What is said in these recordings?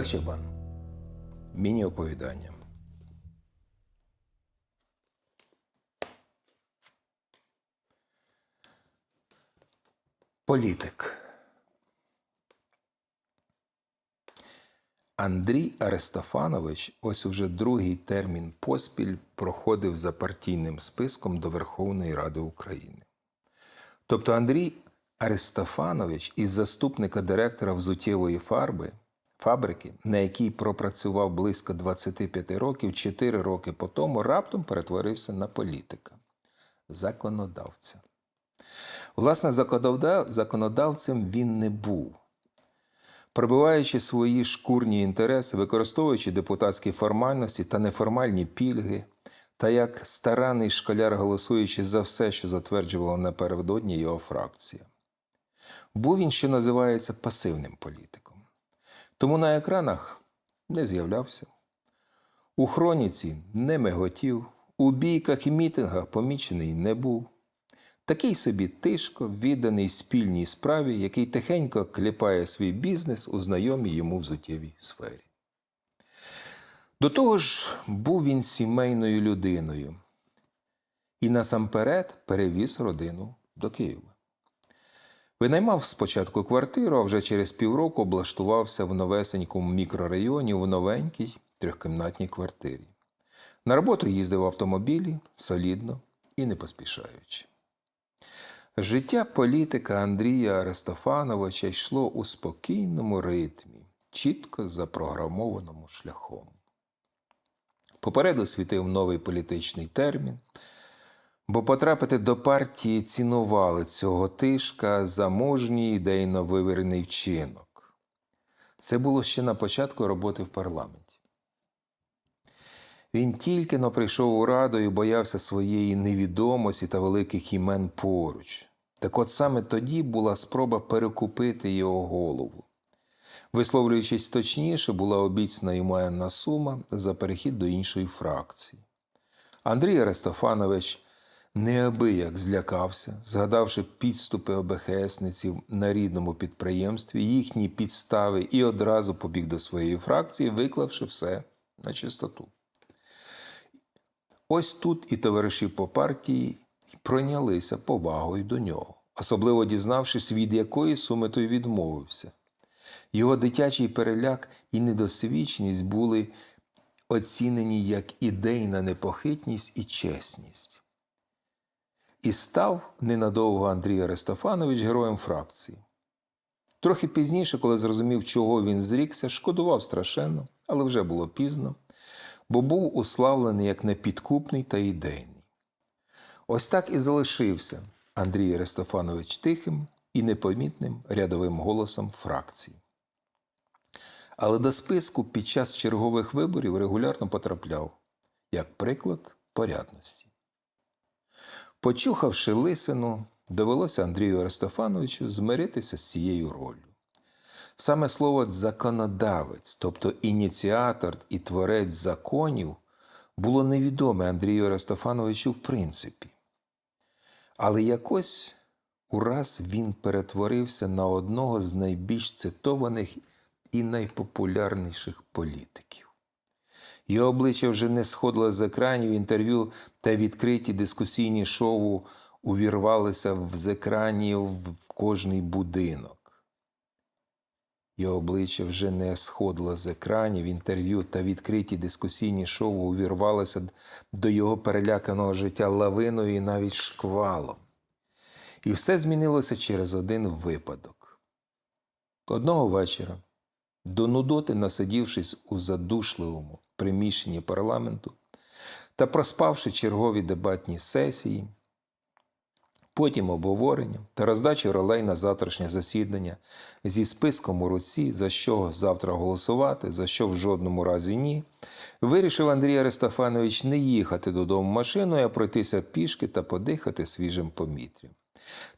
Олег Чабан. Міні-оповідання. Політик. Андрій Арестофанович ось уже другий термін поспіль проходив за партійним списком до Верховної Ради України. Тобто Андрій Арестофанович із заступника директора взуттєвої фарби фабрики, на якій пропрацював близько 25 років, 4 роки по тому раптом перетворився на політика, законодавця. Власне, законодавцем він не був. Пробиваючи свої шкурні інтереси, використовуючи депутатські формальності та неформальні пільги, та як старанний школяр голосуючи за все, що затверджувала напередодні його фракція. Був він, що називається, пасивним політиком. Тому на екранах не з'являвся. У хроніці не миготів, у бійках і мітингах помічений не був. Такий собі тишко, відданий спільній справі, який тихенько кліпає свій бізнес у знайомій йому взуттєвій сфері. До того ж, був він сімейною людиною і насамперед перевіз родину до Києва. Винаймав спочатку квартиру, а вже через півроку облаштувався в новесенькому мікрорайоні в новенькій трьохкімнатній квартирі. На роботу їздив в автомобілі солідно і не поспішаючи. Життя політика Андрія Арестофановича йшло у спокійному ритмі, чітко запрограмованому шляхом. Попереду світив новий політичний термін, бо потрапити до партії цінували цього тишка за мужній ідейно вивірений вчинок. Це було ще на початку роботи в парламенті. Він тільки но прийшов у раду і боявся своєї невідомості та великих імен поруч. Так от саме тоді була спроба перекупити його голову. Висловлюючись точніше, була обіцяна йому сума за перехід до іншої фракції. Андрій Арестофанович неабияк злякався, згадавши підступи ОБХСниців на рідному підприємстві, їхні підстави і одразу побіг до своєї фракції, виклавши все на чистоту. Ось тут і товариші по партії пройнялися повагою до нього, особливо дізнавшись, від якої суми той відмовився. Його дитячий переляк і недосвідченість були оцінені як ідейна непохитність і чесність. І став ненадовго Андрій Арестофанович героєм фракції. Трохи пізніше, коли зрозумів, чого він зрікся, шкодував страшенно, але вже було пізно, бо був уславлений як непідкупний та ідейний. Ось так і залишився Андрій Арестофанович тихим і непомітним рядовим голосом фракції. Але до списку під час чергових виборів регулярно потрапляв, як приклад порядності. Почухавши лисину, довелося Андрію Арестофановичу змиритися з цією ролью. Саме слово законодавець, тобто ініціатор і творець законів, було невідоме Андрію Арестофановичу в принципі. Але якось ураз він перетворився на одного з найбільш цитованих і найпопулярніших політиків. Його обличчя вже не сходило з екранів інтерв'ю та відкриті дискусійні шоу увірвалися з екранів в кожний будинок. Його обличчя вже не сходило з екранів інтерв'ю та відкриті дискусійні шоу увірвалися до його переляканого життя лавиною і навіть шквалом. І все змінилося через один випадок. Одного вечора, до нудоти насидівшись у задушливому приміщенні парламенту та проспавши чергові дебатні сесії, потім обговорення та роздачу ролей на завтрашнє засідання зі списком у руці, за що завтра голосувати, за що в жодному разі ні, вирішив Андрій Арестофанович не їхати додому машиною, а пройтися пішки та подихати свіжим повітрям.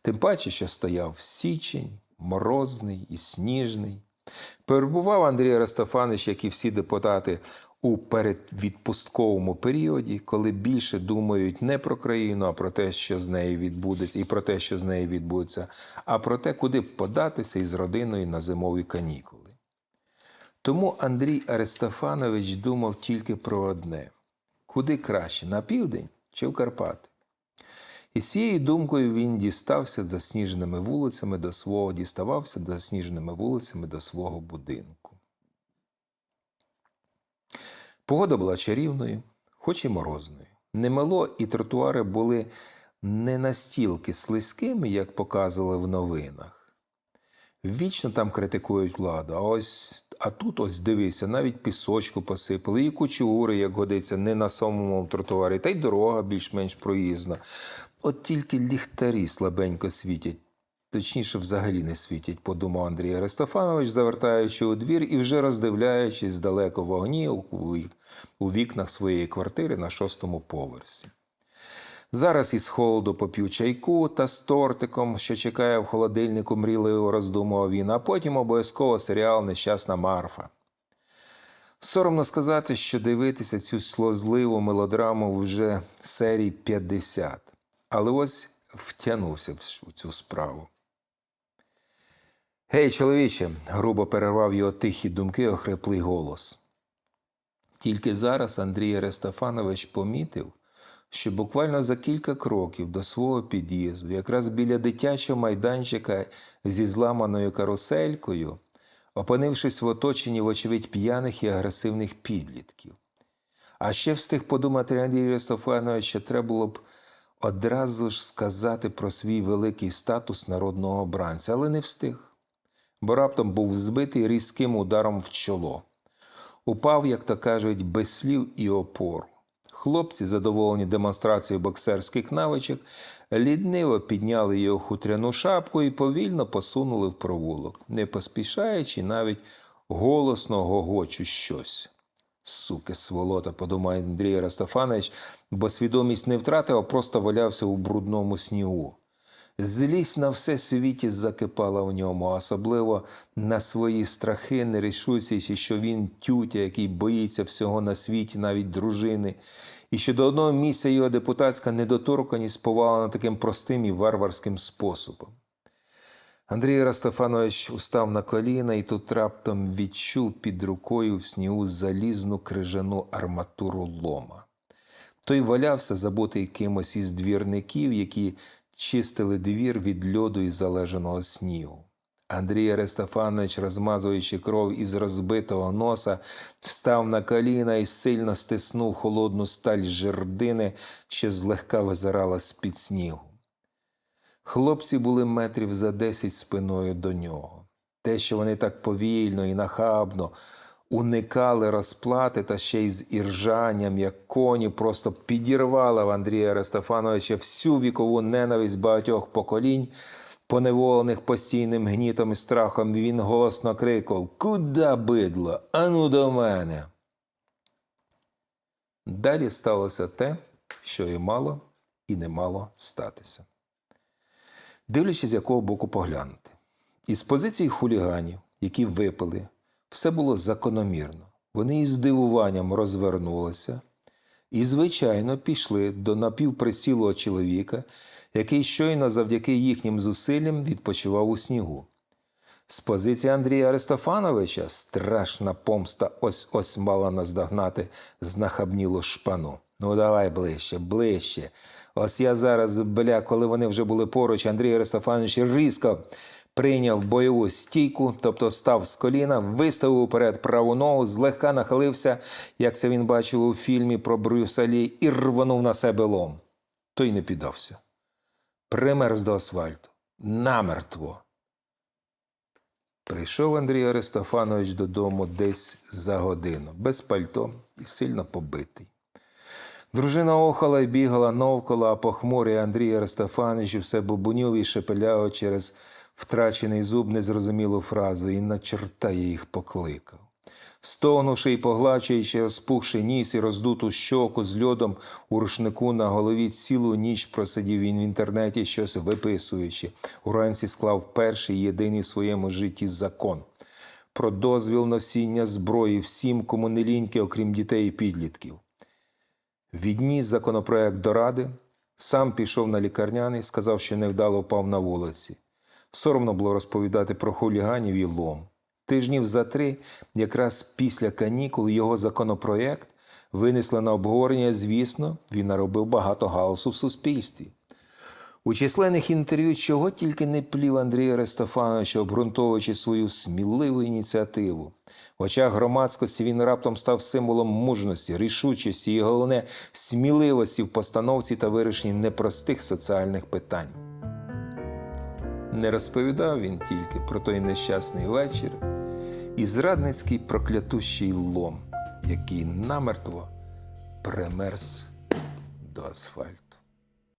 Тим паче, що стояв січень, морозний і сніжний. Перебував Андрій Арестофанович, як і всі депутати, у передвідпустковому періоді, коли більше думають не про країну, а про те, що з нею відбудеться, і про те, що з нею відбудеться, а про те, куди податися із родиною на зимові канікули. Тому Андрій Арестофанович думав тільки про одне: куди краще на південь чи в Карпати? І з цією думкою він дістався засніженими вулицями до свого, діставався засніженими вулицями до свого будинку. Погода була чарівною, хоч і морозною. Немело і тротуари були не настільки слизькими, як показували в новинах. Вічно там критикують владу. А ось а тут ось дивися, навіть пісочку посипали, і кучугури, як годиться, не на самому тротуарі, та й дорога більш-менш проїзна. От тільки ліхтарі слабенько світять, точніше, взагалі не світять, подумав Андрій Арестофанович, завертаючи у двір і вже роздивляючись здалеко вогні у вікнах своєї квартири на шостому поверсі. Зараз із холоду поп'ю чайку та з тортиком, що чекає в холодильнику, мрійливо роздумував він, а потім обов'язково серіал Нещасна Марфа. Соромно сказати, що дивитися цю слозливу мелодраму вже серій 50. Але ось втягнувся в цю справу. Гей, чоловіче, грубо перервав його тихі думки охриплий голос. Тільки зараз Андрій Арестафанович помітив, що буквально за кілька кроків до свого під'їзду, якраз біля дитячого майданчика зі зламаною каруселькою, опинившись в оточенні, вочевидь, п'яних і агресивних підлітків. А ще встиг подумати Андрій Рестοφанович, що треба було б одразу ж сказати про свій великий статус народного обранця, але не встиг, бо раптом був збитий різким ударом в чоло. Упав, як то кажуть, без слів і опору. Хлопці, задоволені демонстрацією боксерських навичок, лідниво підняли його хутряну шапку і повільно посунули в провулок, не поспішаючи навіть голосно гогочу щось. Суки, сволота, подумає Андрій Растафанович, бо свідомість не втратив, а просто валявся у брудному снігу. Злість на все світі закипала в ньому, особливо на свої страхи, не що він тютя, який боїться всього на світі, навіть дружини, і що до одного місця його депутатська недоторканість повалена таким простим і варварським способом. Андрій Растафанович устав на коліна і тут раптом відчув під рукою в снігу залізну крижану арматуру лома. Той валявся, забутий кимось із двірників, які чистили двір від льоду і залежаного снігу. Андрій Арестафанович, розмазуючи кров із розбитого носа, встав на коліна і сильно стиснув холодну сталь жердини, що злегка визирала з-під снігу. Хлопці були метрів за десять спиною до нього. Те, що вони так повільно і нахабно уникали розплати та ще й з іржанням, як коні, просто підірвала в Андрія Арестафановича всю вікову ненависть багатьох поколінь, поневолених постійним гнітом і страхом, він голосно крикав Куда бидло? Ану до мене. Далі сталося те, що і мало, і не мало статися. Дивлячись, з якого боку поглянути. Із позиції хуліганів, які випили, все було закономірно. Вони із здивуванням розвернулися і, звичайно, пішли до напівприсілого чоловіка, який щойно завдяки їхнім зусиллям відпочивав у снігу. З позиції Андрія Арестофановича страшна помста ось ось мала наздогнати знахабнілу шпану. Ну, давай ближче, ближче. Ось я зараз, бля, коли вони вже були поруч, Андрій Арестофанович різко прийняв бойову стійку, тобто став з коліна, виставив уперед праву ногу, злегка нахилився, як це він бачив у фільмі про Брюсалі, і рванув на себе лом. Той не піддався. Примерз до асфальту. Намертво. Прийшов Андрій Арестофанович додому десь за годину, без пальто і сильно побитий. Дружина охала й бігала навколо, а похмурий Андрій Арестофанович все бубунів і шепеляв через втрачений зуб незрозумілу фразу і на черта їх покликав. Стогнувши й погладжуючи розпухши ніс і роздуту щоку з льодом у рушнику на голові цілу ніч просидів він в інтернеті, щось виписуючи. Уранці склав перший єдиний в своєму житті закон про дозвіл носіння зброї всім, кому не ліньки, окрім дітей і підлітків. Відніс законопроект до ради, сам пішов на лікарняний, сказав, що невдало впав на вулиці. Соромно було розповідати про хуліганів і лом. тижнів за три, якраз після канікул, його законопроєкт винесли на обговорення. Звісно, він наробив багато галасу в суспільстві. У численних інтерв'ю чого тільки не плів Андрій Арестофанович, обґрунтовуючи свою сміливу ініціативу. В очах громадськості він раптом став символом мужності, рішучості і головне сміливості в постановці та вирішенні непростих соціальних питань. Не розповідав він тільки про той нещасний вечір і зрадницький проклятущий лом, який намертво примерз до асфальту.